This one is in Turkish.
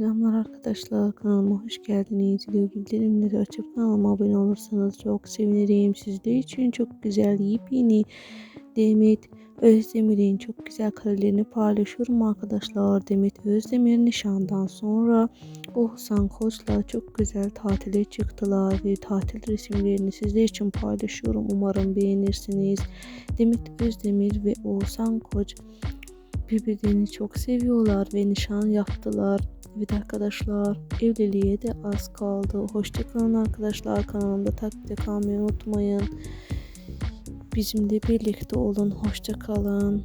Selamlar arkadaşlar kanalıma hoş geldiniz. Video bildirimleri açıp kanalıma abone olursanız çok sevinirim. Sizler için çok güzel yepyeni Demet Özdemir'in çok güzel karelerini paylaşıyorum arkadaşlar. Demet Özdemir nişandan sonra Oğuzhan Koç'la çok güzel tatile çıktılar ve tatil resimlerini sizler için paylaşıyorum. Umarım beğenirsiniz. Demet Özdemir ve Oğuzhan Koç birbirini çok seviyorlar ve nişan yaptılar. Evet arkadaşlar evliliğe de az kaldı. Hoşçakalın arkadaşlar kanalımda takipte kalmayı unutmayın. Bizimle birlikte olun. Hoşçakalın.